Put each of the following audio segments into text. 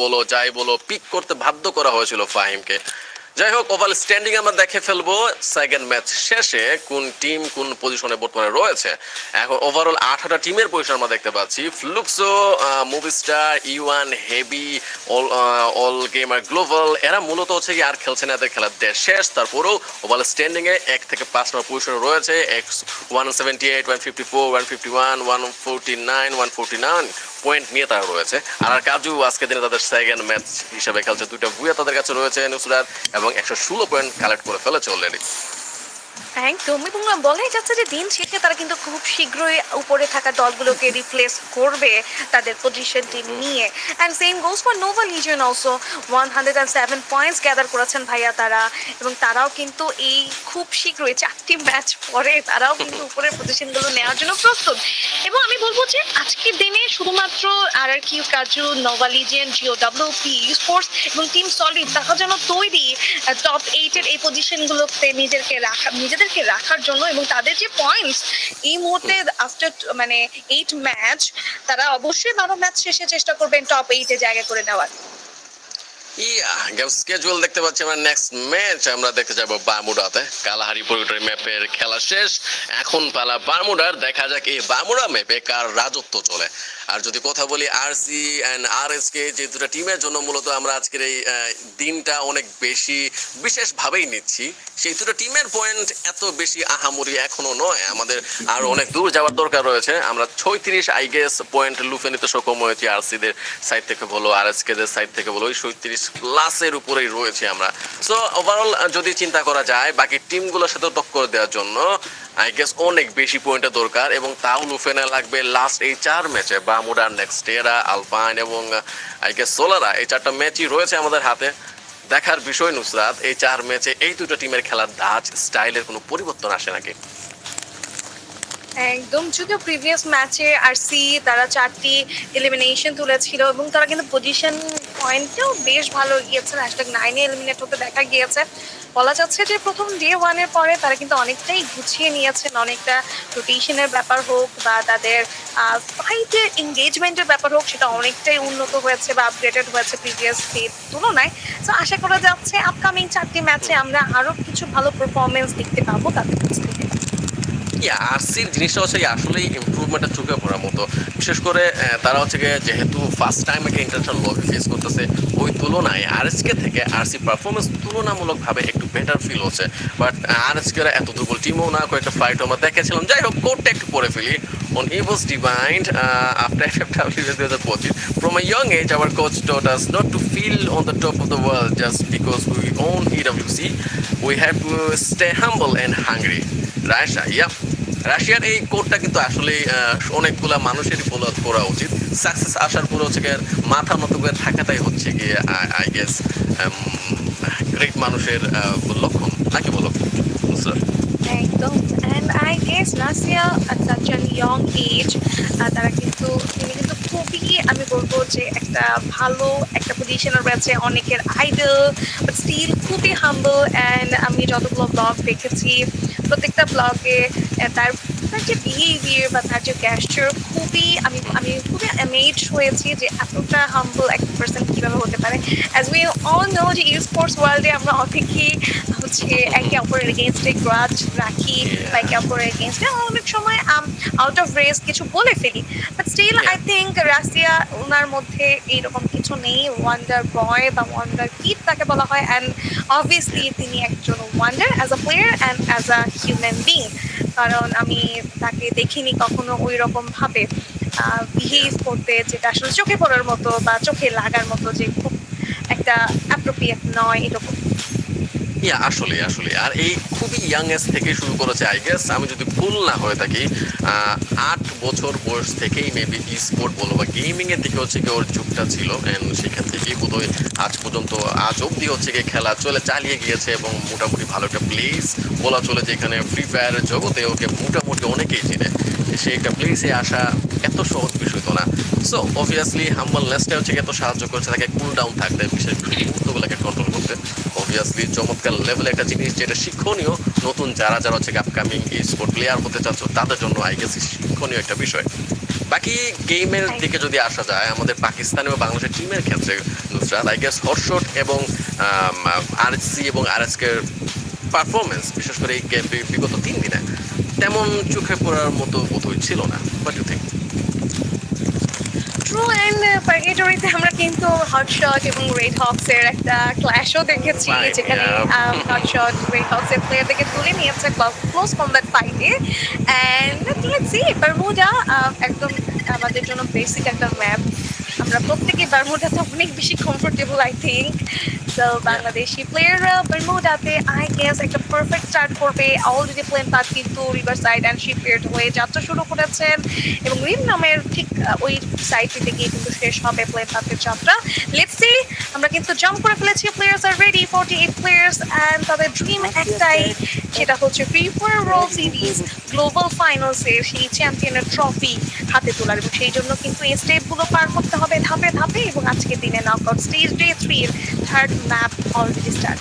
বলো, যাই বলো পিক করতে বাধ্য করা হয়েছিল ফাহিমকে। যাই হোক ওভাল স্ট্যান্ডিং আমরা দেখে ফেলব। সেকেন্ড ম্যাচ শেষে কোন টিম কোন পজিশনে বর্তমানে রয়েছে। এখন ওভারঅল আঠারোটা টিমের পজিশন আমরা দেখতে পাচ্ছি। Fluxo Movistar yuan heavy all all gamer global এরা মূলত হচ্ছে কি আর খেলছে না এদের খেলার দেশ শেষ। তারপরেও ওভারঅল স্ট্যান্ডিং এ এক থেকে পাঁচ নম্বর পজিশনে রয়েছে। X one seventy eight one fifty four one fifty one one forty nine one forty nine point নিয়ে তারা রয়েছে। আর কাজু আজকে দিনে তাদের সেকেন্ড ম্যাচ হিসেবে খেলছে দুইটা ভুয়া তাদের কাছে রয়েছে নুসরাত এবং একশো ষোলো পয়েন্ট কালেক্ট করে ফেলেছে অলরেডি একদম এবং বলাই যাচ্ছে যে দিন শেষে তারা কিন্তু খুব শীঘ্রই উপরে থাকা দলগুলোকে রিপ্লেস করবে তাদের পজিশনটি নিয়ে। And same goes for Nova Legion also one hundred and seven points gather করেছেন ভাইয়া তারা, এবং তারাও কিন্তু এই খুব শীঘ্রই চারটি ম্যাচ পরে তারাও কিন্তু উপরের পজিশনগুলো নেওয়ার জন্য প্রস্তুত। এবং আমি বলব যে আজকের দিনে শুধুমাত্র আর আর কিউ কাজু Nova Legion G O W P sports এবং টিম সলিড তারা যেন তৈরি টপ এইটের এই পজিশনগুলোতে নিজেদেরকে রাখা নিজেদেরকে রাখার জন্য এবং তাদের যে পয়েন্টস এই মুহূর্তে আফটার মানে এইট ম্যাচ তারা অবশ্যই বারো ম্যাচ শেষে চেষ্টা করবেন টপ এইটে জায়গা করে নেওয়ার। ইয়া গেম স্কেজুয়াল দেখতে পাচ্ছি আমরা নেক্সট ম্যাচ আমরা দেখতে কালাহারি পরিটরি ম্যাপের খেলা শেষ। এখন পালা দেখা যাক এই ম্যাপে কার রাজত্ব চলে। আর যদি কথা বলি R C and R S K যে দুটো টিমের জন্য মূলত আমরা আজকের এই দিনটা অনেক বেশি বিশেষভাবেই নিচ্ছি। সেই দুটো টিমের পয়েন্ট এত বেশি আহামরি এখনও নয়। আমাদের আর অনেক দূর যাওয়ার দরকার রয়েছে। আমরা ছয়ত্রিশ আই গেস পয়েন্ট লুফে নিতে সক্ষম হয়েছি আর সিদের সাইড থেকে বলো আর এস কে দের সাইড থেকে বলো। ওই ছয়ত্রিশ প্লাসের উপরেই রয়েছে আমরা। সো ওভারঅল যদি চিন্তা করা যায়, বাকি টিমগুলোর সাথে টক্কর দেওয়ার জন্য আই গেস অনেক বেশি পয়েন্টের দরকার এবং তাও লুফে নেওয়া লাগবে লাস্ট এই চার ম্যাচে বামুডা নেক্সটেরা আলপাইন এবং আই গেস সোলারা এই চারটা ম্যাচই রয়েছে আমাদের হাতে। দেখার বিষয় নুসরাত, এই চার ম্যাচে এই দুটো টিমের খেলার ধাঁচ স্টাইলের কোনো পরিবর্তন আসে নাকি? একদম, যদিও প্রিভিয়াস ম্যাচে আর সি তারা চারটি এলিমিনেশন তুলেছিল এবং তারা কিন্তু পজিশন পয়েন্টেও বেশ ভালো গিয়েছে হ্যাশট্যাগ নাইনে এলিমিনেট হতে দেখা গিয়েছে। বলা যাচ্ছে যে প্রথম ডে ওয়ানের পরে তারা কিন্তু অনেকটাই গুছিয়ে নিয়েছেন। অনেকটা রোটেশনের ব্যাপার হোক বা তাদের ফাইটের এঙ্গেজমেন্টের ব্যাপার হোক, সেটা অনেকটাই উন্নত হয়েছে বা আপগ্রেডেড হয়েছে প্রিভিয়াস ডে তুলনায়। তো আশা করা যাচ্ছে আপকামিং চারটি ম্যাচে আমরা আরও কিছু ভালো পারফরমেন্স দেখতে পাবো তাদের কাছ থেকে। আরসির জিনিসটা হচ্ছে কি আসলেই ইম্প্রুভমেন্টটা চোখে পড়ার মতো বিশেষ করে তারা হচ্ছে যেহেতু ফার্স্ট টাইম একটা ইন্টারন্যাশনাল লবি ফেস করতেছে ওই তুলনায় আরএসকে থেকে আরসি পারফরমেন্স তুলনামূলকভাবে একটু বেটার ফিল হচ্ছে বাট আরএসকেরা এত দুর্বল টিমও না কয়েকটা ফাইট আমরা দেখেছিলাম যাই হোক কোডটা একটু পরে ফেলি on Evil's Divine uh, after FFW 2025. From a young age, our coach taught us not to feel on the top of the world just because we own EWC. We have to stay humble and hungry. Russia yeah রাশিয়ার এই কোডটা কিন্তু আসলে অনেকগুলা মানুষেরই follow করা উচিত। Success আসার পরে হচ্ছে গিয়ে মাথা মতো করে থাকাটাই হচ্ছে গিয়ে আই গেস গ্রেট মানুষের লক্ষণ। নাকি বলো? একদম। I guess Russia at such age তারা কিন্তু, তিনি কিন্তু খুবই আমি বলব যে একটা ভালো একটা পজিশনে রয়েছে অনেকের আইডল বাট স্টিল খুবই হাম্বল অ্যান্ড আমি যতগুলো ব্লগ দেখেছি, প্রত্যেকটা ব্লগে তার তার যে বিহেভিয়ার বা তার যে গ্যাস্টার খুবই আমি আমি খুবই অ্যামেজ হয়েছি যে এতটা হাম্বল একটা পার্সন কীভাবে হতে পারে। অ্যাজ উই অল নো যে ই স্পোর্টস ওয়ার্ল্ডে আমরা অনেকেই হচ্ছে একে অপরের এগেনস্টে গ্রাজ রাখি বা একে অপরের এগেনস্টে অনেক সময় আউট অফ রেস কিছু বলে ফেলি। But still I think Russia ওনার মধ্যে এইরকম কিছু নেই। ওয়ান্ডার বয় বা ওয়ান্ডার কিড তাকে বলা হয়। অ্যান্ড অবভিয়াসলি তিনি একজন wonder as a player and as a human being কারণ আমি তাকে দেখিনি কখনো ওই রকম ভাবে বিহেভ করতে, যেটা আসলে চোখে পড়ার মতো বা চোখে লাগার মতো যে খুব একটা অ্যাপ্রোপ্রিয়েট নয় এরকম। ইয়া আসলে আসলে আর এই খুবই ইয়াং এজ থেকে শুরু করেছে আই গেস আমি যদি ভুল না হয়ে থাকি আট বছর বয়স থেকেই মেবি স্পোর্ট বলো বা গেমিং এর দিকে হচ্ছে গিয়ে ওর যুগটা ছিল। অ্যান্ড সেখান থেকেই বোধহয় আজ পর্যন্ত, আজ অবধি হচ্ছে গিয়ে খেলা চলে, চালিয়ে গিয়েছে এবং মোটামুটি ভালো একটা প্লেস বলা চলে যেখানে ফ্রি ফায়ারের জগতে ওকে মোটামুটি অনেকেই চিনে। সে একটা প্লেসে আসা এত সহজ বিষয় তো না। সো অবভিয়াসলি হাম্বলনেসটা হচ্ছে এত সাহায্য করছে তাকে কুল ডাউন থাকতে বিশেষ করে মুহূর্তগুলোকে কন্ট্রোল করতে। অবভিয়াসলি চমৎকার লেভেলে একটা জিনিস যেটা শিক্ষণীয় নতুন যারা যারা হচ্ছে আপকামিং স্পোর্ট প্লেয়ার হতে চাচ্ছ তাদের জন্য আই গেস শিক্ষণীয় একটা বিষয়। বাকি গেমের দিকে যদি আসা যায় আমাদের পাকিস্তান এবং বাংলাদেশের টিমের ক্ষেত্রে নুসরাত আই গেস হর্ষট এবং আরসি এবং আরএসকের পারফরমেন্স বিশেষ করে এই বিগত তিন দিনে তেমন চোখে পড়ার মতো বোধহয় ছিল না। But you think true and পার্গেটরিতে আমরা কিন্তু হটশট এবং রেড হক্স এর একটা ক্ল্যাশও দেখেছি যেখানে. হটশট রেড হক্স এর প্লেয়ারদেরকে তুলে নিয়েছে ক্লোজ কমব্যাট ফাইটে অ্যান্ড লেটস সি বারমুডা একদম আমাদের জন্য বেসিক একটা ম্যাপ আমরা প্রত্যেকে বারমুডাতে অনেক বেশি কমফোর্টেবল আই থিঙ্ক তো বাংলাদেশি প্লেয়াররা বারমুডাতে আই গেস একটা পারফেক্ট স্টার্ট করবে। অলরেডি প্লেন পাত কিন্তু রিভার সাইড অ্যান্ড শিপইয়ার্ড হয়ে যাত্রা শুরু করেছেন। এবং রিম নামের ঠিক ওই সাইডটিতে গিয়ে কিন্তু শেষ হবে প্লেন পাতের যাত্রা। লেটস সি আমরা কিন্তু জাম্প করে ফেলেছি। Players are ready forty eight players and তাদের ড্রিম একটাই, সেটা হচ্ছে Free Fire world series global ফাইনালসের সেই চ্যাম্পিয়নের ট্রফি হাতে তোলার। এবং সেই জন্য কিন্তু এই স্টেপগুলো পার করতে হবে ধাপে ধাপে। এবং আজকের দিনে নকআউট স্টেজ ডে থ্রির থার্ড ম্যাপ অলরেডি স্টার্ট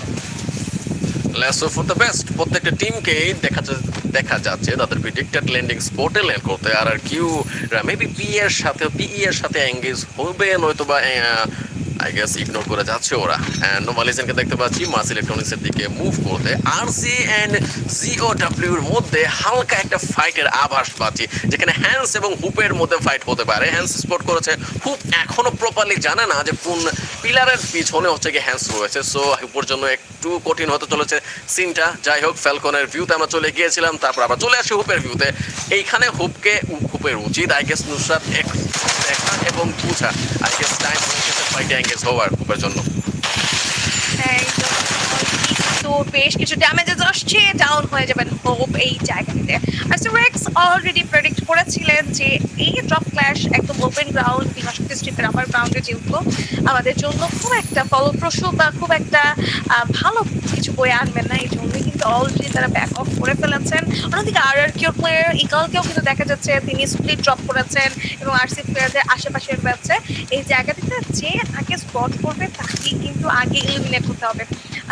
লেসো ফর দ্য বেস্ট প্রত্যেকটা টিমকেই দেখা যাচ্ছে দেখা যাচ্ছে, তাদের প্রিডিক্টেড ল্যান্ডিং স্পটে ল্যান্ড করতে। R R Q maybe P এর সাথে পি এর সাথে এঙ্গেজ হবে নয়তো বা আই গেস ইগনোর করে যাচ্ছে ওরা। নোমালিজেনকে দেখতে পাচ্ছি, মাস ইলেকট্রনিক্সের দিকে মুভ করতে। R C and G O ডাব্লিউর মধ্যে হালকা একটা ফাইটের আভাস পাচ্ছি, যেখানে হ্যান্স এবং হুপের মধ্যে ফাইট হতে পারে। হ্যান্স স্পট করেছে হুপ এখনও প্রপারলি জানে না যে কোন পিলারের পিছনে হচ্ছে কি হ্যান্স রয়েছে। সো হুপের জন্য একটু কঠিন হতে চলেছে সিনটা যাই হোক ফ্যালকনের ভিউতে আমরা চলে গিয়েছিলাম, তারপর আবার চলে আসি হুপের ভিউতে এইখানে হুপকে হুপের উচিত আই গেস নুসরাত এক দেখা এবং বুঝা আই গেস টাইম হয়ে গেছে ফাইটে এঙ্গেজ হওয়ার জন্য একদম। বেশ কিছু ড্যামেজেস আসছে ডাউন হয়ে যাবেন হোপ এই জায়গাটিতে আর রেক্স অলরেডি প্রেডিক্ট করেছিলেন যে এই ড্রপ ক্ল্যাশ একদম ওপেন গ্রাউন্ড বিমাশক্তি স্ট্রিটের আপার গ্রাউন্ডে যেহেতু আমাদের জন্য খুব একটা ফলপ্রসূ বা খুব একটা ভালো কিছু বয়ে আনবেন না, এই জন্যই কিন্তু অলরেডি তারা ব্যাক অফ করে ফেলেছেন অন্যদিকে আর আর কিউর প্লেয়ার ইকালকেও কিন্তু দেখা যাচ্ছে, তিনি স্প্লিট ড্রপ করেছেন এবং আরসি প্লেয়ারদের আশেপাশে রয়েছে এই জায়গাটিতে যে আগে স্পট করবে, তাকেই কিন্তু আগে ইলিমিনেট হতে হবে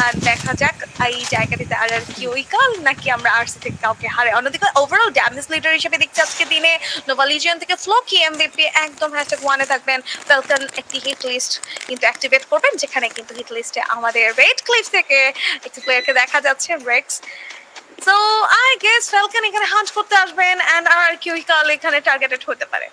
আর দেখা যাক, এই জায়গাটিতে আর আর কি উইকাল, নাকি আমরা আরসি থেকে কাউকে হারে অন্যদিকে ওভারঅল ড্যামেজ লিডার হিসেবে দেখছি আজকে দিনে নোভালিজিয়ান থেকে ফ্লোকি এমবিপি একদম হ্যাশট্যাগ ওয়ানে থাকবেন। ফেলকন একটি হিট লিস্ট কিন্তু অ্যাক্টিভেট করবেন, যেখানে কিন্তু হিট লিস্টে আমাদের রেড ক্লিফ থেকে একটি প্লেয়ারকে দেখা যাচ্ছে Rex so I guess Falcon এখানে হান্ট করতে আসবেন অ্যান্ড আর কি উইকাল এখানে টার্গেটেড হতে পারে।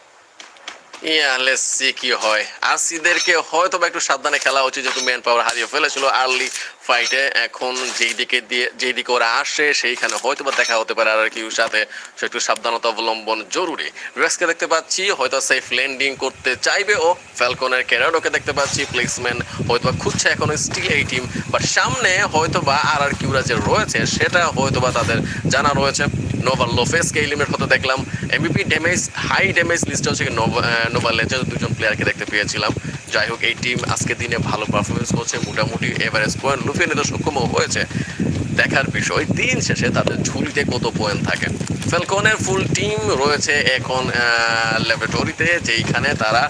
ইয়া লেটস সি কি হয়। আসিদেরকে হয়তো একটু সাবধানে খেলা উচিত, যেহেতু ম্যান পাওয়ার হারিয়ে ফেলেছিল আর্লি ফাইটে এখন যেই দিকে দিয়ে, যেই দিকে ওরা আসে, সেইখানে হয়তো বা দেখা হতে পারে আর কিউর সাথে একটু সাবধানতা অবলম্বন জরুরি। রেক্সকে দেখতে পাচ্ছি হয়তো সেফ ল্যান্ডিং করতে চাইবে ও। ফ্যালকনের ক্যারাডোকে দেখতে পাচ্ছি প্লেসমেন্ট হয়তো বা খুঁজছে এখন স্টিল এই টিম বাট সামনে হয়তো বা আর আর কিউরা যে রয়েছে, সেটা হয়তো বা তাদের জানা রয়েছে। নোভাল লোফেসকে এলিমিনেট হতে দেখলাম। এমবিপি ড্যামেজ হাই ড্যামেজ লিস্টে হচ্ছে নোভাল লেজের দুজন প্লেয়ারকে দেখতে পেয়েছিলাম। যাই হোক, এই টিম আজকে দিনে ভালো পারফরমেন্স করছে, মোটামুটি এভারেজ পয়েন্ট লুফিয়ে নিতে সক্ষম হয়েছে। দেখার বিষয়, দিন শেষে তাদের ঝুলিতে কত পয়েন্ট থাকে? ফেলকনের ফুল টিম রয়েছে এখন ল্যাবরেটরিতে যেইখানে তারা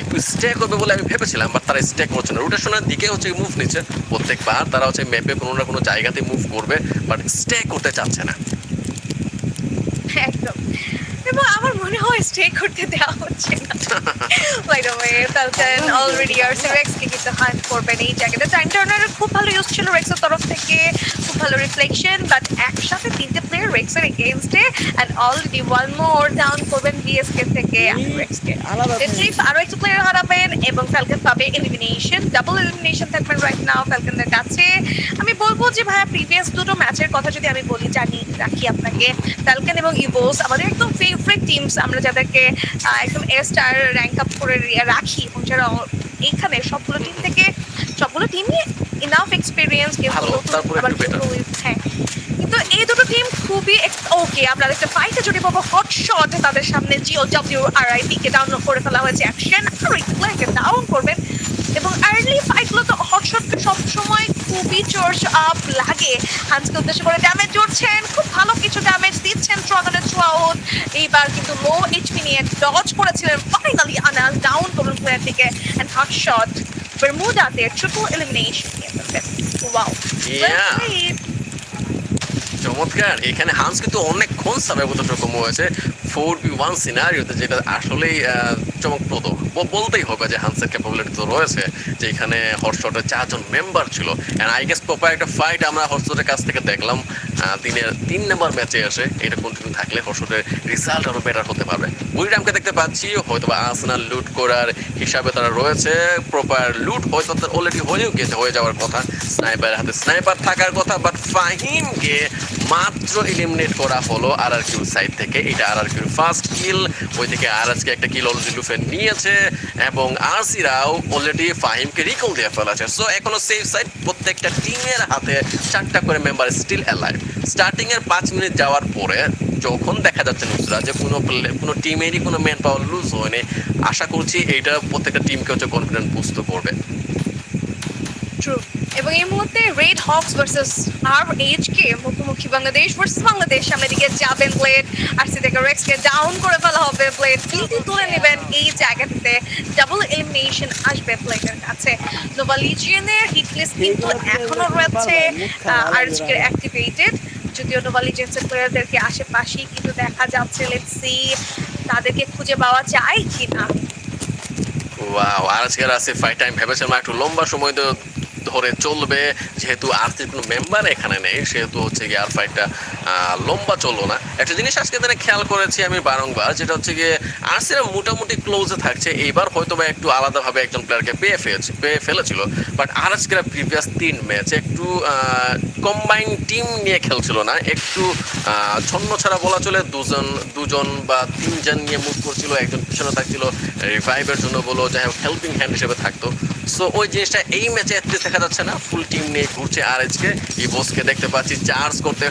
একটু স্টে করবে বলে আমি ভেবেছিলাম বাট তারা স্টে করছে না। রোটেশনের দিকে হচ্ছে মুভ নিচ্ছে। প্রত্যেকবার তারা হচ্ছে ম্যাপে কোনো না কোনো জায়গাতে মুভ করবে বাট স্টে করতে চাচ্ছে না। একদম। এবং আমার মনে হয় স্টে করতে দেওয়া হচ্ছে না। By the way Falcon already RC রেক্সকে কিন্তু হান্ট করবেন এই জায়গাটা টাইম টার্নার খুব ভালো ইউজ ছিল রেক্সের তরফ থেকে, খুব ভালো রিফ্লেকশন বাট একসাথে তিনটে প্লেয়ার রেক্সের এগেইনস্টে and already one more down করবেন বিএসকে থেকে রেক্সকে রিট্রিভ আরও একটা প্লেয়ার হারাবেন এবং ফ্যালকন পাবে এলিমিনেশন ডাবল এলিমিনেশন থাকবেন রাইট নাও ফ্যালকনের কাছে। আমি বলব যে ভাইয়া প্রিভিয়াস দুটো ম্যাচের কথা যদি আমি বলি জানি রাখি আপনাকে। ফ্যালকন এবং ইভোস আমাদের একদম ফেভারিট টিমস আমরা যাদেরকে একদম এ স্টার র্যাঙ্ক আপ করে রাখি। এবং যারা এইখানে সবগুলো টিম থেকে সবগুলো টিমই ইনাফ এক্সপিরিয়েন্স একটু হ্যাঁ কিন্তু এই দুটো টিম খুবই ওকে আমরা একটা ফাইটে যদি পাবো হট শট তাদের সামনে G O W R I K down করে ফেলা হয়েছে অ্যাকশন আর প্লেয়ারকে ডাউন করবেন এবং আর্লি ফাইটগুলো তো হট শটকে সবসময় খুবই চর্চ আপ লাগে। হান্সকে উদ্দেশ্য করে ড্যামেজ জড়ছেন খুব ভালো কিছু ড্যামেজ দিচ্ছেন ট্রগলের থ্রু এইবার কিন্তু লো এইচপি নিয়ে ডজ করেছিলেন ফাইনালি আনাল ডাউন করুন প্লেয়ারটিকে and Hotshot triple elimination নিয়ে ফেলবেন ওয়াও Yeah. চমৎকার। এখানে হান্স কিন্তু অনেকক্ষণ সক্ষম হয়েছে। ফোর বি ওয়ান সিনারিওতে যেটা আসলেই চমকপ্রদ। বলতেই হবে যে হান্সের ক্যাপাবিলিটি তো রয়েছে, যে এখানে হটশটের চারজন মেম্বার ছিল। অ্যান্ড আই গেস প্রপার একটা ফাইট আমরা হটশটের কাছ থেকে দেখলাম দিনের তিন নম্বর ম্যাচে এসে। এটা কন্টিনিউ থাকলে হটশটের রেজাল্ট আরও বেটার হতে পারবে। বুড়িরামকে দেখতে পাচ্ছি হয়তো বা আর্সেনাল লুট করার হিসাবে তারা রয়েছে। প্রপার লুট হয়তো তার অলরেডি হয়েও গেছে, হয়ে যাওয়ার কথা। স্নাইপারের হাতে স্নাইপার থাকার কথা বাট ফাহিমকে মাত্র এলিমিনেট করা হলো আর আর কিউর সাইড থেকে। এটা আর আর কিউর ফার্স্ট কিল ওই থেকে আর আজকে একটা কিল অলরেডি লুফে নিয়েছে এবং আরসিরাও অলরেডি ফাহিমকে রিকল দিয়ে ফেলেছে। সো এখনও সেফ সাইড প্রত্যেকটা টিমের হাতে চারটা করে মেম্বার স্টিল অ্যালাইভ স্টার্টিং এর পাঁচ মিনিট যাওয়ার পরে যখন দেখা যাচ্ছে নুসরা যে কোনো কোনো টিমেরই কোনো ম্যান পাওয়ার লুজ হয়নি, আশা করছি এইটা প্রত্যেকটা টিমকে হচ্ছে কনফিডেন্ট বুঝতে করবে। ট্রু এবং এই মুহূর্তে Red Hawks versus R H K মুখোমুখি বাংলাদেশ ভার্সেস বাংলাদেশ সামনের দিকে যাবেন ব্লেড আর সি থেকে রেক্সকে ডাউন করে ফেলা হবে ব্লেড কিন্তু তুলে নেবেন এই জায়গাটিতে। ডাবল এলিমিনেশন আসবে ব্লেডের কাছে। নোভা লিজিয়নের হিট লিস্ট কিন্তু এখনও রয়েছে আর এইচ কে অ্যাক্টিভেটেড যদিও নোভা লিজেন্সের প্লেয়ারদেরকে আশেপাশেই কিন্তু দেখা যাচ্ছে। লেটস সি তাদেরকে খুঁজে পাওয়া যায় কিনা। ওয়াও আর আজকের আছে ফাইট টাইম ভেবেছিলাম একটু লম্বা সময় ধরে চলবে। যেহেতু আর্থিক কোনো মেম্বার এখানে নেই, সেহেতু হচ্ছে গিয়ে আর ফাইটটা লম্বা চলল না। একটা জিনিস আজকে দিনে খেয়াল করেছি আমি বারংবার, যেটা হচ্ছে গিয়ে আর্সিরা মোটামুটি ক্লোজে থাকছে। এইবার হয়তো বা একটু আলাদাভাবে একজন প্লেয়ারকে পেয়ে ফেলেছে, পেয়ে ফেলেছিল। বাট আর আজকের প্রিভিয়াস তিন ম্যাচ একটু কম্বাইন টিম নিয়ে খেলছিল না। একটু ছন্ন ছাড়া বলা চলে, দুজন দুজন বা তিনজন নিয়ে মুভ করছিল, একজন পিছনে থাকছিল রিভাইভের জন্য বলো, যাই হোক হেল্পিং হ্যান্ড হিসেবে থাকতো। সো ওই জিনিসটা এই ম্যাচে অ্যাটলিস্ট দেখা যাচ্ছে না। ফুল টিম নিয়ে ঘুরছে আর আজকে ইবোসকে বসকে দেখতে পাচ্ছি চার্জ করতে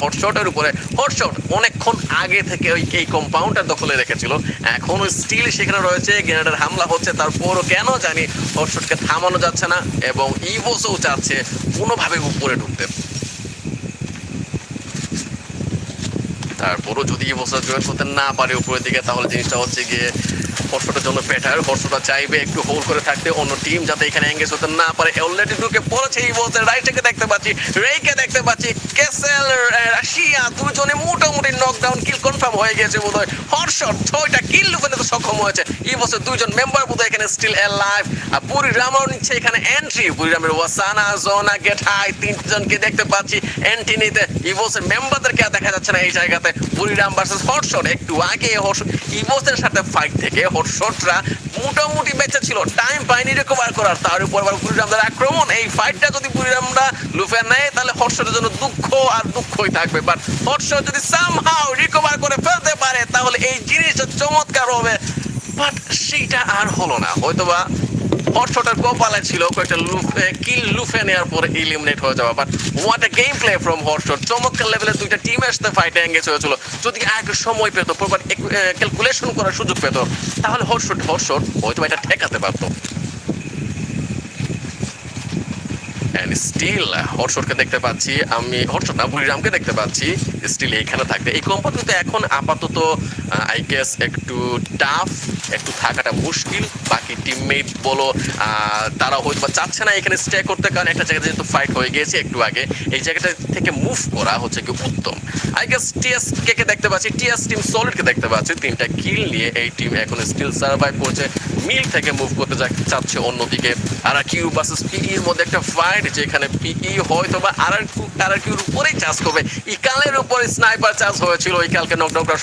হটশটের উপরে। হটশট অনেকক্ষণ আগে থেকে ওই এই কম্পাউন্ডার দখলে রেখেছিল। এখনও স্টিল সেখানে রয়েছে গ্রেনেডের হামলা হচ্ছে, তারপরও কেন জানি হটশটকে থামানো যাচ্ছে না এবং ইবোসও চাচ্ছে কোনোভাবে উপরে ঢুকতে। তারপরও যদি ইভোসা জয়েন করতে না পারে উপরের দিকে, তাহলে জিনিসটা হচ্ছে গিয়ে হর্ষটার জন্য বেটার হর্ষটা চাইবে একটু হোল্ড করে থাকতে, অন্য টিম যাতে এখানে এঙ্গেজ হতে না পারে। অলরেডি ঢুকে পড়েছে ইভোসের রাইট থেকে দেখতে পাচ্ছি রেইকে দেখতে পাচ্ছি কেসেল রাশিয়া দুজনে মোটামুটি নকডাউন কিল কনফার্ম হয়ে গেছে বোধহয়। হর্ষট ছয়টা কিল লুফে নিতে সক্ষম হয়েছে। ইভোসের দুজন মেম্বার বোধহয় এখানে স্টিল অ্যালাইভ আর পুরি রামাও নিচ্ছে এখানে এন্ট্রি পুরি রামের ওয়াসানা জোনা গেট হাই তিনজনকে দেখতে পাচ্ছি এন্ট্রি নিতে। ইভোসের মেম্বারদেরকে আর দেখা যাচ্ছে না এই জায়গাতে। বুড়িরাম ভার্সেস হটশট একটু আগে ইভোসের সাথে ফাইট থেকে হটশটরা মোটামুটি বেঁচে ছিল। টাইম পায়নি রিকভার করার। তার উপর আবার বুড়িরামদের আক্রমণ। এই ফাইটটা যদি বুড়িরামরা লুফে নেয়, তাহলে হটশটের জন্য দুঃখ আর দুঃখই থাকবে। বাট হটশট যদি সামহাও রিকভার করে ফেলতে পারে, তাহলে এই জিনিসটা চমৎকার হবে বাট সেইটা আর হলো না। হয়তোবা হটশটের কপালে ছিল কয়েকটা লুফে কিল লুফে নেওয়ার পরে ইলিমিনেট হয়ে যাওয়া। But what a game play from Hotshot চমৎকার লেভেলের দুইটা টিম আসতে ফাইটে এঙ্গেজ হয়েছিল। যদি আর সময় পেতো, প্রপার ক্যালকুলেশন করার সুযোগ পেত, তাহলে হটশট হটশট হয়তো এটা ঠেকাতে পারতো। অ্যান্ড স্টিল হটশটকে দেখতে পাচ্ছি আমি, হটশট না, বুড়িরামকে দেখতে পাচ্ছি। স্টিল এইখানে থাকতে এই কোম্পানিতে এখন আপাতত আই গেস একটু টাফ একটু থাকাটা মুশকিল। বাকি টিমমেট বলো তারা হয়তো বা চাচ্ছে না এখানে স্টে করতে, কারণ একটা জায়গাতে যেহেতু ফাইট হয়ে গিয়েছে একটু আগে, এই জায়গাটা থেকে মুভ করা হচ্ছে কি উত্তম। আই গেস টিএস কে দেখতে পাচ্ছি টিএস টিম সলিডকে দেখতে পাচ্ছি। তিনটা কিল নিয়ে এই টিম এখন স্টিল সার্ভাইভ করছে। মিল থেকে মুভ করতে চাচ্ছে অন্যদিকে। আর কিউ ভার্সেস পিইর মধ্যে একটা ফাইট যেখানে পিই হয়তো বা আর আর কিউর উপরেই চাষ করবে। ইকালের উপরে স্নাইপার চাষ হয়েছিল, ইকালকে নকডাউন করা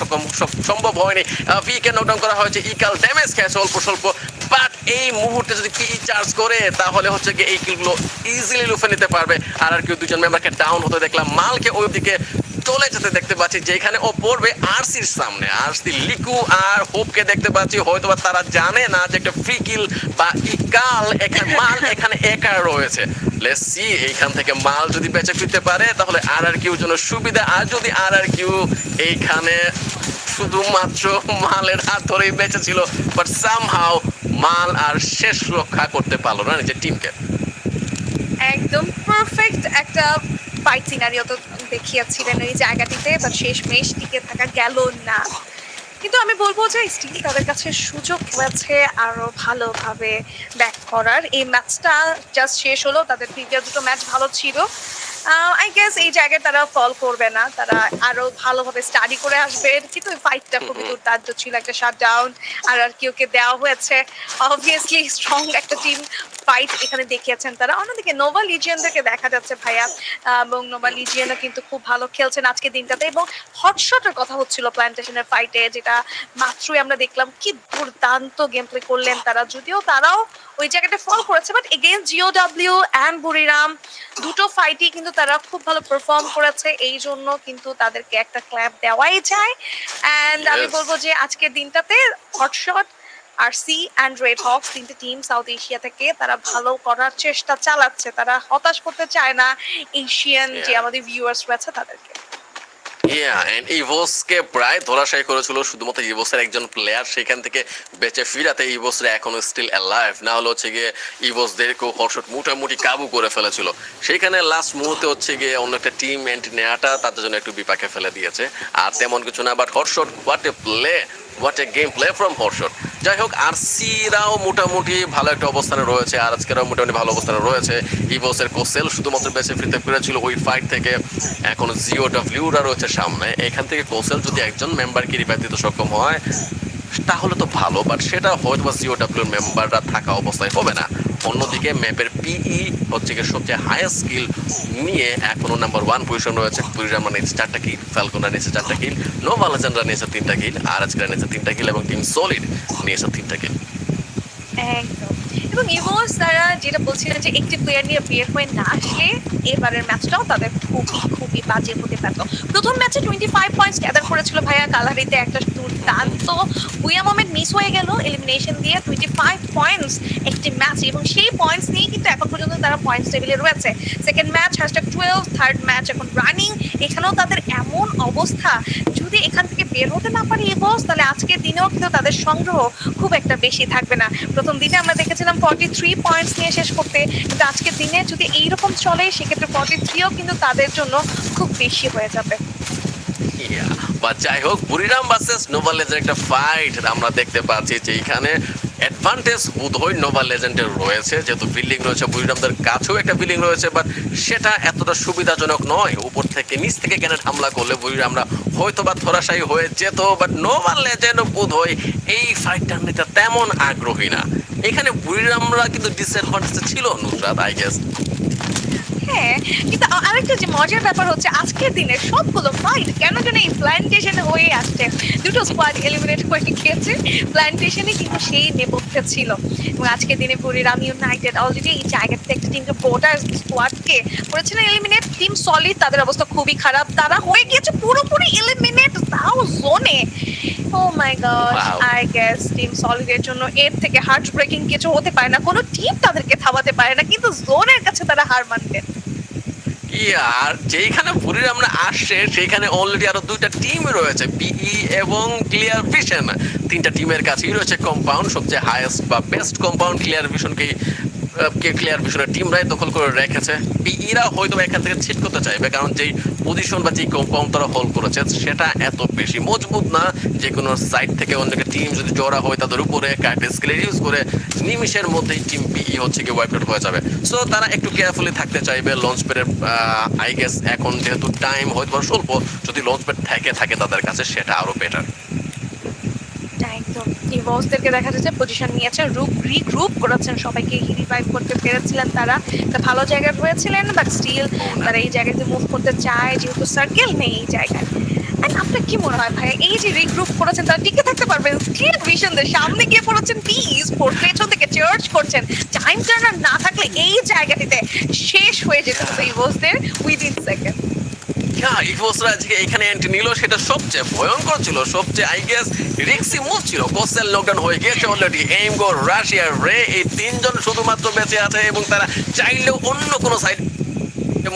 সম্ভব হয়নি। পি কে নকডাউন করা হয়েছে, ইকাল ড্যামেজ খেয়েছে অল্প স্বল্প। বাট এই মুহূর্তে যদি পিই চার্জ করে, তাহলে হচ্ছে কি এই কিলগুলো ইজিলি লুফে নিতে পারবে। আর আর কিউ দুজন মেম্বারকে ডাউন হতে দেখলাম। মালকে ওই দিকে চলে যেতে দেখতে পাচ্ছি, যেখানে ও পড়বে আরসির সামনে। আরসি, লিকু আর হোপকে দেখতে পাচ্ছি। হয়তো তারা জানে না যে একটা ফ্রি কিল বা ইকাল এখানে, মাল এখানে একা রয়েছে। লেটস সি এইখান থেকে মাল যদি বেঁচে ফিরতে পারে, তাহলে আর আর কিউ জন্য সুবিধা। আর যদি আর আর কিউ এইখানে শুধুমাত্র মালের হাত ধরেই বেঁচে ছিল বাট সামহাও মাল আর শেষ রক্ষা করতে পারল না নিজের টিমকে একদম পারফেক্ট একটা ফাইট সিনারিও তো দেখিয়েছিলেন এই জায়গাটিতে বাট শেষ মেশ টিকে থাকা গেল না। কিন্তু আমি বলব যে স্টিল তাদের কাছে সুযোগ হয়েছে আরও ভালোভাবে ব্যাক করার। এই ম্যাচটা জাস্ট শেষ হলো তাদের প্রিভিয়াস দুটো ম্যাচ ভালো ছিল। আই গেস এই জায়গায় তারা ফল করবে না তারা আরও ভালোভাবে স্টাডি করে আসবে। কিন্তু ফাইটটা খুবই দুর্দান্ত ছিল একটা শাট ডাউন আর আর কেউ কে দেওয়া হয়েছে। অবভিয়াসলি স্ট্রং একটা টিম ফাইট এখানে দেখিয়েছেন তারা। অন্যদিকে নোভা লিজিয়ানদেরকে দেখা যাচ্ছে ভাইয়া এবং নোভা লিজিয়ানও কিন্তু খুব ভালো খেলছেন আজকে দিনটাতে এবং হটশটের কথা হচ্ছিল প্ল্যান্টেশনের ফাইটে যেটা মাত্রই আমরা দেখলাম কি দুর্দান্ত গেম প্লে করলেন তারা। যদিও তারাও ওই জায়গাটা ফল করেছে but again G O W and Buriram দুটো ফাইটই কিন্তু তারা খুব ভালো পারফর্ম করেছে এই জন্য কিন্তু তাদেরকে একটা ক্ল্যাপ দেওয়াই যায়। অ্যান্ড আমি বলব যে আজকের দিনটাতে Hotshot R C and Red Hawks তিনটে টিম সাউথ এশিয়া থেকে তারা ভালো করার চেষ্টা চালাচ্ছে। তারা হতাশ করতে চায় না। এশিয়ান যে. আমাদের ভিউয়ার্স রয়েছে তাদেরকে। ইয়া এন্ড ইভোসকে প্রায় ধরাশায়ী করেছিল শুধুমাত্র ইভোসের একজন প্লেয়ার সেখান থেকে বেঁচে ফিরাতে ইভোসরা এখনও স্টিল অ্যালাইভ না হলে হচ্ছে গিয়ে ইভোসদেরকেও হর্ষট মোটামুটি কাবু করে ফেলেছিল। সেখানে লাস্ট মুহূর্তে হচ্ছে গিয়ে অন্য একটা টিম এন্ট নেওয়াটা তাদের জন্য একটু বিপাকে ফেলে দিয়েছে। আর তেমন কিছু না but Hotshot what a play what a game play from Hotshot যাই হোক আর সিরাও মোটামুটি ভালো একটা অবস্থানে রয়েছে আর আজকেরাও মোটামুটি ভালো অবস্থানে রয়েছে। ইভোসের কোসেল শুধুমাত্র বেঁচে ফিরতে পেরেছিল ওই ফাইট থেকে। এখন জিও ডাব্লিউরা রয়েছে সামনে। এখান থেকে কোসেল যদি একজন মেম্বারকে রিভাইভ দিতে সক্ষম হয়, তাহলে তো ভালো বাট সেটা হয়তো বা জিও ডাব্লিউর মেম্বাররা থাকা অবস্থায় হবে না। অন্যদিকে ম্যাপের পিই হচ্ছে গিয়ে সবচেয়ে হায়েস্ট স্কিল নিয়ে এখনও নাম্বার ওয়ান পজিশন রয়েছে। পুরিরামরা নিয়েছে চারটা কিল ফ্যালকনরা নিয়েছে চারটা কিল নোভা লেজেন্ডরা নিয়েছে তিনটা কিল আর আজকেরা নিয়েছে তিনটা কিল এবং টিম সলিড নিয়েছে তিনটা কিল একদম। এবং ইভোস তারা যেটা বলছিলেন যে একটি প্লেয়ার নিয়ে বের হয়ে না আসলে এবারের ম্যাচটাও তাদের খুবই খুবই বাজে হতে পারত। প্রথম ম্যাচে টোয়েন্টি ফাইভ পয়েন্টস গ্যাদার করেছিল ভাইয়া কালারিতে একটা দুর্দান্ত বুয়া মোমেন্ট মিস হয়ে গেল। এলিমিনেশন দিয়ে টোয়েন্টি ফাইভ পয়েন্টস একটি ম্যাচ এবং সেই পয়েন্টস নিয়ে কিন্তু এখন পর্যন্ত তারা পয়েন্টস টেবিলে রয়েছে। Second match hashtag twelve third match এখন রানিং এখানেও তাদের এমন অবস্থা, যদি এখান থেকে বের হতে না পারে ইভোস তাহলে আজকের দিনেও কিন্তু তাদের সংগ্রহ খুব একটা বেশি থাকবে না। প্রথম দিনে আমরা দেখেছিলাম ফর্টি থ্রি পয়েন্টস নিয়ে শেষ করতে। কিন্তু আজকের দিনে যদি এইরকম চলে, সেক্ষেত্রে ফর্টি থ্রিও কিন্তু তাদের জন্য খুব বেশি হয়ে যাবে। বা যাই হোক, বুড়িরাম ভার্সেস নোভা লেজেন্ড একটা ফাইট আমরা দেখতে পাচ্ছি যে এখানে অ্যাডভান্টেজ বোধহয় লেজেন্ডের রয়েছে। যেহেতু রয়েছে, বুড়িরামদের কাছেও একটা রয়েছে বাট সেটা এতটা সুবিধাজনক নয়। উপর থেকে নিচ থেকে গ্যানেট হামলা করলে বুড়িরামরা হয়তো বা ধরাশায়ী হয়ে যেত বাট নোভা লেজেন্ড বোধহয় এই ফাইটটা নিতে তেমন আগ্রহী না। এখানে বুড়িরামরা কিন্তু ডিসঅ্যাডভান্টেজ ছিল নুসরাত আই গেস হ্যাঁ কিন্তু আরেকটা যে মজার ব্যাপার হচ্ছে আজকের দিনে সবগুলো ফাইট কেন যেন এই প্ল্যান্টেশনে হয়ে আসছে। দুটো স্কোয়াড এলিমিনেট হয়ে গিয়েছে। প্ল্যান্টেশনে কিন্তু সেই নেপথ্যে ছিল। এবং আজকের দিনে বুড়িরাম ইউনাইটেড অলরেডি এই জায়গাতে একটা টিমকে বোটার স্কোয়াডকে করেছিল এলিমিনেট টিম সলিড তাদের অবস্থা খুবই খারাপ। তারা হয়ে গিয়েছে পুরোপুরি এলিমিনেট তাও জোনে ও my god I guess team সলিডের জন্য এর থেকে হার্ট ব্রেকিং কিছু হতে পারে না। কোনো টিম তাদেরকে থামাতে পারে না কিন্তু জোনের কাছে তারা হার মানতেন আর যেইখানে বুড়ির আমরা আসছে, সেইখানে অলরেডি আরও দুইটা টিম রয়েছে বিই এবং ক্লিয়ার ভিশন তিনটা টিমের কাছেই রয়েছে কম্পাউন্ড সবচেয়ে হায়েস্ট বা বেস্ট কম্পাউন্ড ক্লিয়ার ভিশনকেই কে ক্লিয়ার ভিশনের টিমরাই দখল করে রেখেছে। বিইরা হয়তো এখান থেকে ছিট করতে চাইবে, কারণ যেই পজিশন বা যে কম্পাউন্ড তারা হল করেছে, সেটা এত বেশি মজবুত না যে কোনো সাইড থেকে অন্য টিম যদি জড়া হয় তাদের উপরে স্কেলের ইউজ করে নিমিশের মধ্যেই টিম পিই হচ্ছে কি ওয়াইপ আউট হয়ে যাবে। সো তারা একটু কেয়ারফুলি থাকতে চাইবে লঞ্চ প্যাডের আই গেস এখন যেহেতু টাইম হয়তো স্বল্প, যদি লঞ্চ প্যাড থেকে থাকে তাদের কাছে সেটা আরও বেটার ইভোসদেরকে দেখা যাচ্ছে পজিশন নিয়েছে, রুপ রিগ্রুপ করেছেন সবাইকে রিভাইভ করতে পেরেছিলেন তারা। একটা ভালো জায়গায় রয়েছিলেন বাট স্টিল তারা এই জায়গাতে মুভ করতে চায়, যেহেতু সার্কেল নেই এই জায়গায়। আপনার কি মনে হয় ভাই এই যে রিগ্রুপ করেছেন তারা টিকে থাকতে পারবেন ক্লিয়ার ভিশনদের সামনে গিয়ে পড়েছেন পিস পেছন থেকে চার্জ করছেন। টাইম টার্নার না থাকলে এই জায়গাটিতে শেষ হয়ে যেতে হতো ইভোসদের উইদিন সেকেন্ড হ্যাঁ ইভোসরা আজকে এখানে এন্ট্রি নিল, সেটা সবচেয়ে ভয়ঙ্কর ছিল, সবচেয়ে আই গেস রিক্সি মুভ ছিল। কোসেল লকডাউন হয়ে গিয়েছে অলরেডি এইম গো রাশিয়া রে এই তিনজন শুধুমাত্র বেঁচে আছে এবং তারা চাইলেও অন্য কোনো সাইড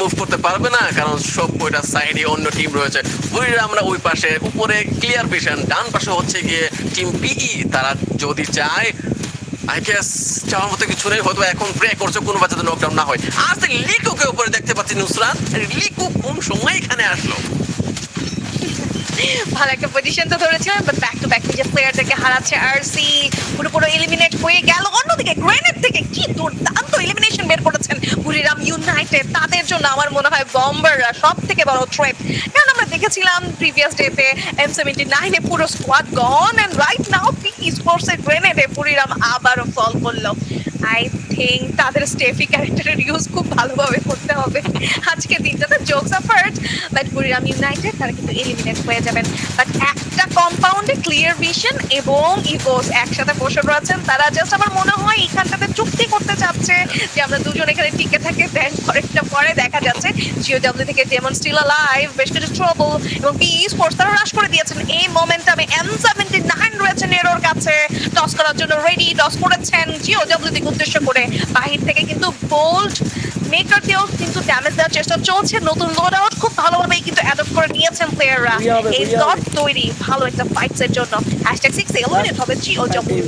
মুভ করতে পারবে না, কারণ সব কয়টা সাইডে অন্য টিম রয়েছে। বুড়িরা আমরা ওই পাশে, উপরে ক্লিয়ার ভিশন ডান পাশে হচ্ছে গিয়ে টিম পিই তারা যদি চায় আই গেস চাওয়ার মতো কিছু নেই, হয়তো এখন প্রে করছ, কোনো বাচ্চাদের নকডাউন না হয়। আর লিকুকে উপরে দেখতে পাচ্ছি নুসরাত। লিকু কোন সময় এখানে আসলো? ভালো একটা পজিশন তো ধরেছিলেন বাট ব্যাক টু ব্যাক নিজের প্লেয়ারদেরকে হারাচ্ছে আরসি পুরো পুরো এলিমিনেট হয়ে গেল। অন্যদিকে গ্রেনেড থেকে কি দুর্দান্ত এলিমিনেশন বের করেছেন বুড়িরাম ইউনাইটেড তাদের জন্য আমার মনে হয় বম্বাররা সব থেকে বড় থ্রেট কারণ আমরা দেখেছিলাম প্রিভিয়াস ডেতে এম সেভেন্টি নাইনে পুরো squad gone and right now P স্পোর্টসের গ্রেনেডে পুরিরাম আবারও ফল করল। আই থিঙ্ক তাদের স্টেফি ক্যারেক্টারের ইউজ খুব ভালোভাবে করতে হবে। আজকে দিনটাতে jokes apart but Buriram United তারা কিন্তু এলিমিনেট হয়ে যাবেন। বাট একটা কম্পাউন্ডে ক্লিয়ার ভিশন এবং ইগোস একসাথে বসে রয়েছেন। তারা জাস্ট আমার মনে হয় এখানটাতে চুক্তি করতে চাচ্ছে যে আমরা দুজন এখানে টিকে থাকে দেন পরেরটা পরে দেখা যাচ্ছে জিওডব্লিউ থেকে ডেমন স্টিল লাইভ বেশ কিছু ট্রাবল এবং পি স্পোর্টস তারা রাশ করে দিয়েছেন। এই মোমেন্টামে এম সেভেন্টি কাছে টস করার জন্য রেডি টস করেছেন। জিও দিকে উদ্দেশ্য করে বাহির থেকে কিন্তু বোল্ড মেকারকেও কিন্তু ড্যামেজ দেওয়ার চেষ্টা চলছে। নতুন লোড আউট খুব ভালোভাবে কিন্তু অ্যাডপ্ট করে নিয়েছেন প্লেয়াররা এই বুঝিয়ে তৈরি ভালো একটা ফাইটসের জন্য। হ্যাশট্যাগ সিক্স এলিমিনেট হবে জিওডব্লিউ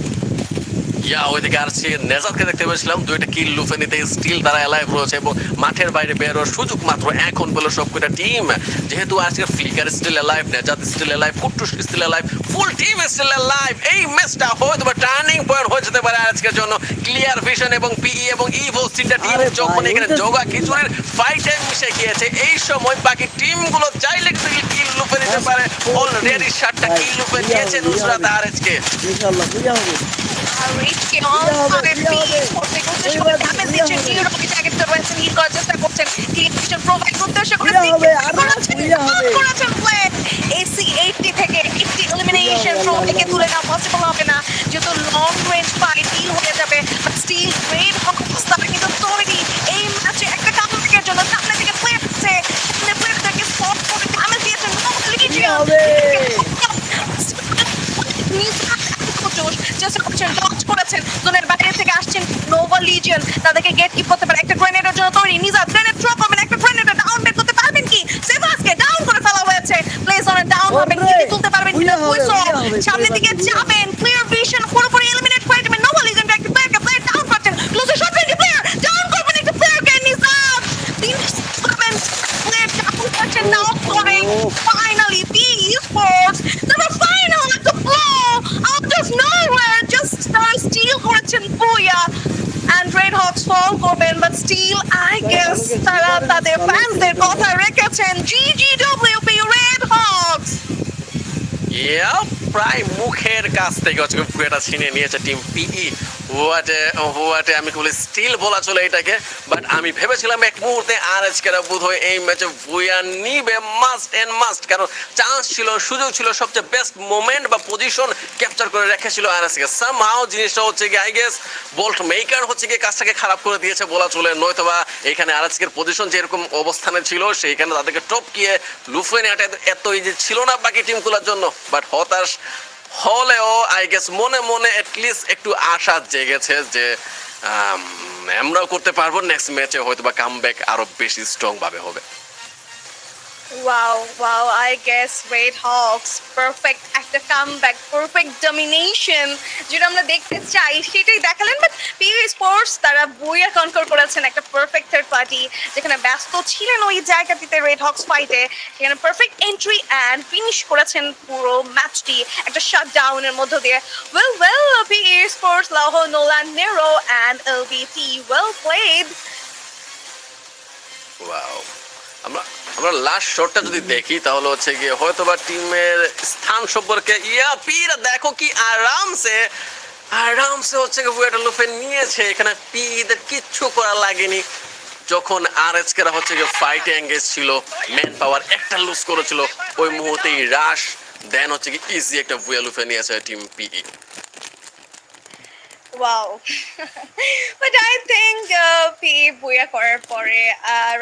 ইয়া ওইদিকে আর সে নেজারকে দেখতে পেয়েছিলাম। দুইটা কিল লুফে নিতে স্টিল তারা অ্যালাইভ রয়েছে এবং মাঠের বাইরে বেরোর সুযোগ মাত্র এখন পেল সবকটা টিম যেহেতু আজকে Flicker still alive Nejat still alive Kuttus still alive full team still alive এই ম্যাচটা হয়তো বা টার্নিং পয়েন্ট হয়ে যেতে পারে আজকের জন্য। ক্লিয়ার ভিশন এবং পিই এবং ইভো তিনটা টিম যখন এখানে যোগা খিচুড়ির ফাইটে মিশে গিয়েছে এই সময় বাকি টিমগুলো চাইলে কিল লুফে নিতে পারে। অলরেডি সাতটা কিল বুঝিয়ে নিয়েছে নুসরাত। আর আজকে ইনশাআল্লাহ বুঝা হবে। রিচকে হবে, অনসারে বুঝিয়ে হবে। পিস করতে করতে সবাই ড্যামেজ দিচ্ছেন নিউ রকি টার্গেট রয়েছেন হিল করার চেষ্টা করছেন ক্লিয়ার প্রোভাইড করতে এসে করে বুঝিয়ে হবে, আর করাচ্ছেন বুঝিয়ে হবে। করাচ্ছেন প্লে এসি 80 থেকে একটি এলিমিনেশন থেকে তুলে নেওয়া পসিবল হবে না যেহেতু লং রেঞ্জ ফাইট ডিল হয়ে যাবে বাট স্টিল গ্রেট হকস তারা কিন্তু তৈরি এই ম্যাচে একটা কামব্যাকের জন্য সামনে থেকে প্লে আছে সামনে প্লেয়ারদেরকে স্পট করে ড্যামেজ দিয়েছেন নো লিগিজিয়ান চেষ্টা করছেন ডচ করেছেন জোনের বাইরে থেকে আসছেন নোভা তাদেরকে গেট কিপ করতে পারে। একটা গ্রেনেডের জন্য তৈরি নিজা গ্রেনেড ড্রপ করবেন একটা গ্রেনেড ডাউন বের করতে পারবেন কি? সেভাসকে ডাউন করে ফেলা হয়েছে। প্লেস অন ডাউন হবে কি তুলতে পারবেন কিনা? সামনের দিকে বুঝে হবে। যাবেন ক্লিয়ার ভিশন পুরোপুরি এলিমিনেট করে দেবেন নোভা লিজিয়ন একটা প্লেয়ারকে প্লেয়ার ডাউন করছেন ক্লোজে শট রেঞ্জ প্লেয়ার ডাউন করবেন একটা প্লেয়ারকে নিজাম তিন সেভেন প্লেয়ার ডাউন করছেন নাও করে finally B Sports they were final at the blow out of nowhere just star steal করেছেন বুয়া and Fall করবেন বাট স্টিল আই গেস তারা তাদের ফ্যানদের কথা রেখেছেন। জিজিডব্লিউপি রেড হকস প্রায় মুখের কাছ থেকে হচ্ছে ফুয়েটা ছিনে নিয়েছে টিম পিই হোয়াটে হোয়াটে, আমি বলি স্টিল বলা চলে এটাকে বাট আমি ভেবেছিলাম এক মুহূর্তে আর আজকেরা বোধ হয় এই ম্যাচে ভুয়া নিবে মাস্ট মাস্ট কারণ চান্স ছিল, সুযোগ ছিল, সবচেয়ে বেস্ট মোমেন্ট বা পজিশন ক্যাপচার করে রেখেছিল আর আজকে সামহাও জিনিসটা হচ্ছে কি আই গেস বোল্ট মেকার হচ্ছে কি, কাজটাকে খারাপ করে দিয়েছে বলা চলে নয়তো বা এখানে আর আজকের পজিশন যেরকম অবস্থানে ছিল, সেইখানে তাদেরকে টপকিয়ে লুফে নেওয়াটা এত ইজি ছিল না বাকি টিমগুলোর জন্য বাট হতাশ হলেও আই গেস মনে মনে অ্যাটলিস্ট একটু আশা জেগেছে যে আম, আমরাও করতে পারব। নেক্সট ম্যাচে হয়তো বা কাম ব্যাক আরও বেশি স্ট্রং ভাবে হবে। Wow, wow, I guess Red Hawks perfect একটা কামব্যাক পারফেক্ট ডমিনেশন যেটা আমরা দেখতে চাই সেটাই দেখালেন বাট পিভি স্পোর্টস তারা বইয়া কনকর করেছেন একটা পারফেক্ট থার্ড পার্টি যেখানে ব্যস্ত ছিলেন ওই জায়গাটিতে রেড হক্স ফাইটে সেখানে পারফেক্ট এন্ট্রি অ্যান্ড ফিনিশ করেছেন পুরো ম্যাচটি একটা শাট ডাউনের মধ্য দিয়ে। Well well PV sports Lahore Nolan Nero and LBT well played wow আমরা আমরা লাস্ট শটটা যদি দেখি, তাহলে হচ্ছে গিয়ে হয়তো বা টিমের স্থান সম্পর্কে, ইয়া পিরা, দেখো কি আরামসে আরামসে হচ্ছে বুয়েটা লুফে নিয়েছে। এখানে পিদের কিচ্ছু করা লাগেনি। যখন আর এসকেরা হচ্ছে গিয়ে ফাইটে এঙ্গেজ ছিল ম্যান পাওয়ার একটা লুজ করেছিল, ওই মুহূর্তেই রাশ দেন হচ্ছে কি ইজি একটা বুয়া লুফে নিয়েছে team P wow but I think P booyah করার পরে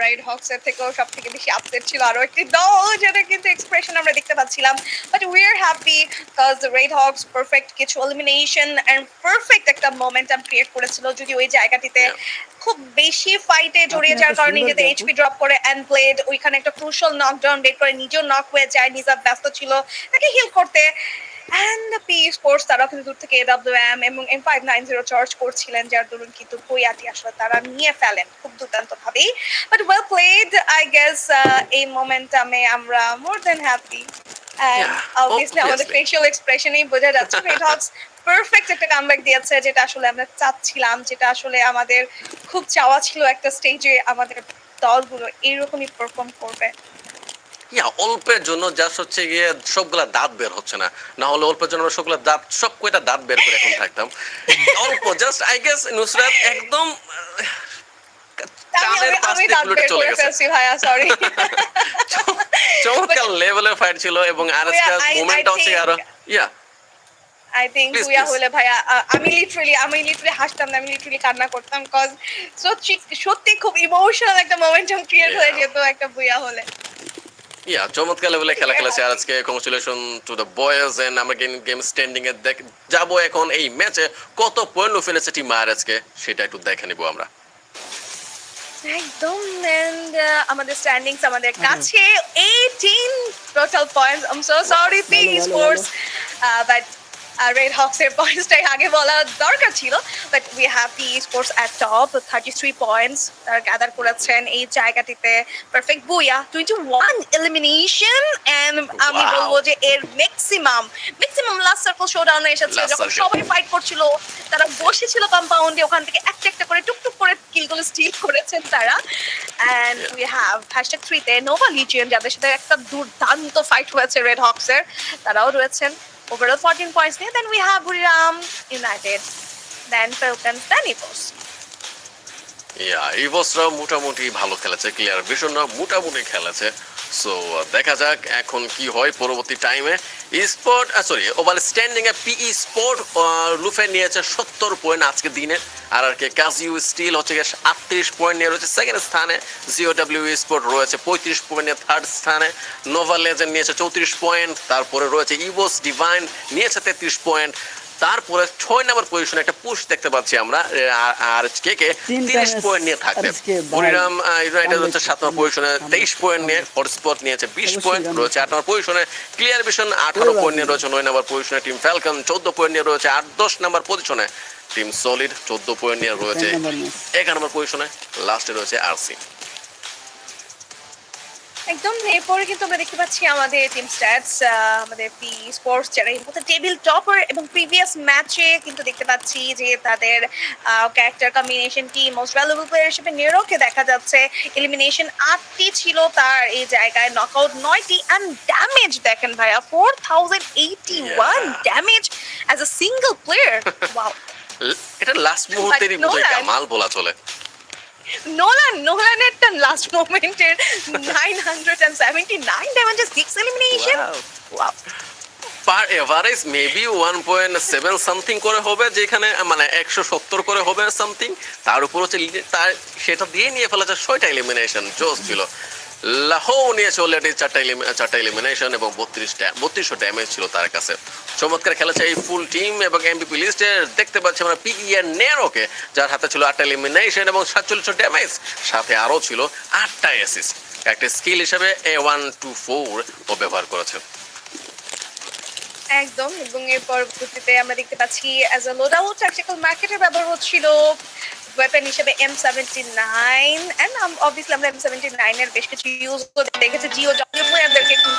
রাইড হক্সের থেকেও সব থেকে বেশি আপসেট ছিল। আরও একটি দল যেটা কিন্তু এক্সপ্রেশন আমরা দেখতে পাচ্ছিলাম। But we are happy because Red Hawks perfect কিছু এলিমিনেশন অ্যান্ড পারফেক্ট একটা মোমেন্টাম ক্রিয়েট করেছিল। যদি ওই জায়গাটিতে খুব বেশি ফাইটে জড়িয়ে যাওয়ার কারণে নিজেদের এইচপি ড্রপ করে অ্যান্ড প্লেড ওইখানে একটা ক্রুশাল নকডাউন বের করে নিজেও নক হয়ে যায়। নিজা ব্যস্ত ছিল। তাকে হিল করতে অ্যান্ড পি স্পোর্টস তারাও কিন্তু দূর থেকে এডব্লিউএম এবং M five nine zero charge করছিলেন যার দরুন কিন্তু বইয়াটি আসলে তারা নিয়ে ফেলেন খুব দুর্দান্ত ভাবেই but well played I guess এই মোমেন্টামে আমরা মোর দেন হ্যাপি obviously আমাদের. ফেশিয়াল এক্সপ্রেশনেই বোঝা যাচ্ছে রেড পারফেক্ট একটা কামব্যাক দিয়েছে যেটা আসলে আমরা চাচ্ছিলাম যেটা আসলে আমাদের খুব চাওয়া ছিল একটা স্টেজে আমাদের দলগুলো এরকমই পারফর্ম করবে। ইয়া অল্পের জন্য জাস্ট হচ্ছে গিয়ে সবগুলা দাঁত বের হচ্ছে না। না হলে অল্পের জন্য সবগুলা দাঁত সব কয়টা দাঁত বের করে এখন থাকতাম। অল্প জাস্ট আই গেস নুসরাত একদম কানের পাশ দিয়ে দাঁত বুলেটে বের চলে গেছে। ভাইয়া সরি চমৎকার লেভেলের ফাইট ছিল এবং আর আজকে I- I মোমেন্টটা হচ্ছে আরও ইয়া আই বুয়া please. হলে ভাইয়া আমি লিটারালি আমি লিটারালি হাসতাম না আমি লিটারালি কান্না করতাম কজ সত্যি সত্যি খুব ইমোশনাল একটা মোমেন্টাম ক্রিয়েট হয়ে যেত একটা বুয়া হলে। ইয়া চমৎকার লেভেলে খেলা খেলেছে। আর আজকে congratulation to the boys and আমরা গেম গেম স্ট্যান্ডিং এ দেখ যাব এখন এই ম্যাচে কত পয়েন্ট ফেলেছে টিম আর আজকে সেটা একটু দেখে নিব আমরা। একদম এন্ড আমাদের স্ট্যান্ডিংস আমাদের কাছে। 18 total points I am so sorry P sports but Red Hawks এর পয়েন্টসটাই আগে বলা দরকার ছিল but we have P sports at top thirty three points তারা গ্যাদার করেছেন এই জায়গাটিতে। পারফেক্ট বুয়া টোয়েন্টি ওয়ান এলিমিনেশন এন্ড আমি বলব যে এর ম্যাক্সিমাম ম্যাক্সিমাম লাস্ট সার্কেল শোডাউনে এসেছে। Last যখন সবাই ফাইট করছিল তারা বসেছিল কম্পাউন্ডে ওখান থেকে একটা একটা করে টুকটুক করে কিলগুলো স্টিল করেছেন তারা। এন্ড উই হ্যাভ হ্যাশট্যাগ থ্রিতে নোভা লিজিয়ন যাদের সাথে একটা দুর্দান্ত ফাইট হয়েছে রেড হক্সের তারাও রয়েছেন। ওভারঅল ফোরটিন পয়েন্টস নিয়ে then we have Buriram United then Falcons then ইপোস ইয়া ইভসরা মোটামুটি ভালো খেলেছে ক্লিয়ার ভীষণরা মোটামুটি খেলেছে। সো দেখা যাক এখন কি হয় পরবর্তী টাইমে স্পোর্ট সরি ওভার স্ট্যান্ডিং এ পিই স্পোর্ট লুফে নিয়েছে সত্তর পয়েন্ট আজকে দিনে। আর আর কে কাজিউ স্টিল হচ্ছে গিয়ে আটত্রিশ পয়েন্ট নিয়ে রয়েছে সেকেন্ড স্থানে। জিও ডাব্লিউ স্পোর্ট রয়েছে পঁয়ত্রিশ পয়েন্ট নিয়ে থার্ড স্থানে। নোভা লেজেন্ড নিয়েছে চৌত্রিশ পয়েন্ট তারপরে রয়েছে ইভোস ডিভাইন নিয়েছে তেত্রিশ পয়েন্ট তারপরে ছয় নম্বর পজিশনে একটা পুশ দেখতে পাচ্ছি আমরা আর- কে কে? তিরিশ পয়েন্ট নিয়ে থাকবে। বুড়িরাম ইউনাইটেড হচ্ছে সাত নম্বর পজিশনে তেইশ পয়েন্ট নিয়ে হটস্পট নিয়েছে বিশ পয়েন্ট রয়েছে আট নম্বর পজিশনে ক্লিয়ার ভিশন আঠারো পয়েন্ট নিয়ে রয়েছে নয় নম্বর পজিশনে টিম ফ্যালকন চোদ্দ পয়েন্ট নিয়ে রয়েছে আট দশ নম্বর পজিশনে টিম সলিড চোদ্দ পয়েন্ট নিয়ে রয়েছে number match। এগারো নম্বর পজিশনে লাস্টে রয়েছে আরসি একদম এরপরে কিন্তু আমরা দেখতে পাচ্ছি আমাদের টিম স্ট্যাটস আমাদের পি স্পোর্টস যারা এই মুহূর্তে টেবিল টপার এবং প্রিভিয়াস ম্যাচে কিন্তু দেখতে পাচ্ছি যে তাদের ক্যারেক্টার কম্বিনেশনটি মোস্ট ভ্যালুয়েবল প্লেয়ার হিসেবে নেরোকে দেখা যাচ্ছে। এলিমিনেশন আটটি ছিল তার এই জায়গায় নকআউট নয়টি অ্যান্ড ড্যামেজ দেখেন ভাইয়া four thousand eighty one. Damage as a single player wow এটা লাস্ট মুহূর্তেরই কামাল বলা চলে। নোলান নোলানের last মোমেন্টের nine hundred and seventy nine damages six elimination per average maybe one point seven something করে হবে যেখানে মানে একশো সত্তর করে হবে সামথিং তার উপর হচ্ছে তার সেটা দিয়ে নিয়ে ফেলেছে ছয়টা এলিমিনেশন জোস ছিল। লাহো নিয়েছে অলরেডি চারটা চারটা এলিমিনেশন এবং বত্রিশ বত্রিশশো ড্যামেজ ছিল তার কাছে। চমৎকার খেলেছে এই ফুল টিম এবং এমবিপি লিস্টে দেখতে পাচ্ছি আমরা পি ইয়ার নেরোকে যার হাতে ছিল আটটা এলিমিনেশন এবং সাতচল্লিশশো ড্যামেজ সাথে আরও ছিল আটটা অ্যাসিস্ট একটা স্কিল হিসেবে এ ওয়ান টু ফোর ও ব্যবহার করেছে। একদম, এবং এর পরবর্তীতে আমরা দেখতে পাচ্ছি as a load out tactical মার্কেটের ব্যবহার হচ্ছিল ওয়েপেন হিসেবে M seventy nine and obviously আমরা এম সেভেন্টি নাইনের বেশ কিছু ইউজ দেখেছি জিও প্লেয়ারদেরকে